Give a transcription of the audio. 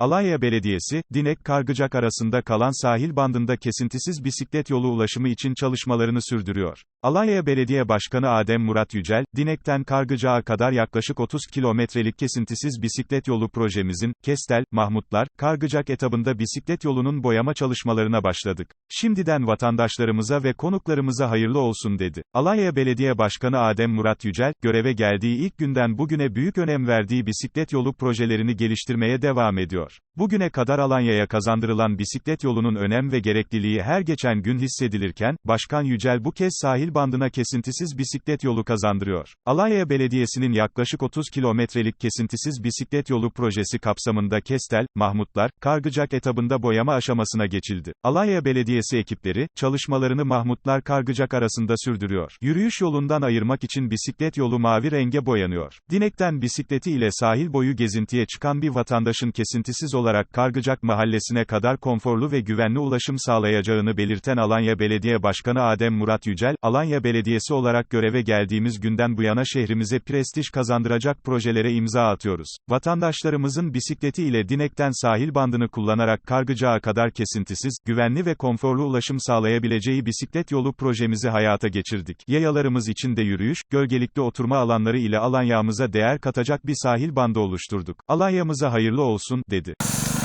Alanya Belediyesi, Dinek Kargıcak arasında kalan sahil bandında kesintisiz bisiklet yolu ulaşımı için çalışmalarını sürdürüyor. Alanya Belediye Başkanı Adem Murat Yücel, Dinek'ten Kargıcak'a kadar yaklaşık 30 kilometrelik kesintisiz bisiklet yolu projemizin, Kestel, Mahmutlar, Kargıcak etabında bisiklet yolunun boyama çalışmalarına başladık. Şimdiden vatandaşlarımıza ve konuklarımıza hayırlı olsun dedi. Alanya Belediye Başkanı Adem Murat Yücel, göreve geldiği ilk günden bugüne büyük önem verdiği bisiklet yolu projelerini geliştirmeye devam ediyor. Bugüne kadar Alanya'ya kazandırılan bisiklet yolunun önem ve gerekliliği her geçen gün hissedilirken, Başkan Yücel bu kez sahil bandına kesintisiz bisiklet yolu kazandırıyor. Alanya Belediyesi'nin yaklaşık 30 kilometrelik kesintisiz bisiklet yolu projesi kapsamında Kestel, Mahmutlar, Kargıcak etabında boyama aşamasına geçildi. Alanya Belediyesi ekipleri, çalışmalarını Mahmutlar Kargıcak arasında sürdürüyor. Yürüyüş yolundan ayırmak için bisiklet yolu mavi renge boyanıyor. Dinek'ten bisikleti ile sahil boyu gezintiye çıkan bir vatandaşın kesintisiz olarak Kargıcak mahallesine kadar konforlu ve güvenli ulaşım sağlayacağını belirten Alanya Belediye Başkanı Adem Murat Yücel, Alanya Belediyesi olarak göreve geldiğimiz günden bu yana şehrimize prestij kazandıracak projelere imza atıyoruz. Vatandaşlarımızın bisikleti ile Dinek'ten sahil bandını kullanarak Kargıcak'a kadar kesintisiz, güvenli ve konforlu ulaşım sağlayabileceği bisiklet yolu projemizi hayata geçirdik. Yayalarımız için de yürüyüş, gölgelikli oturma alanları ile Alanya'mıza değer katacak bir sahil bandı oluşturduk. Alanya'mıza hayırlı olsun, dedi. etti.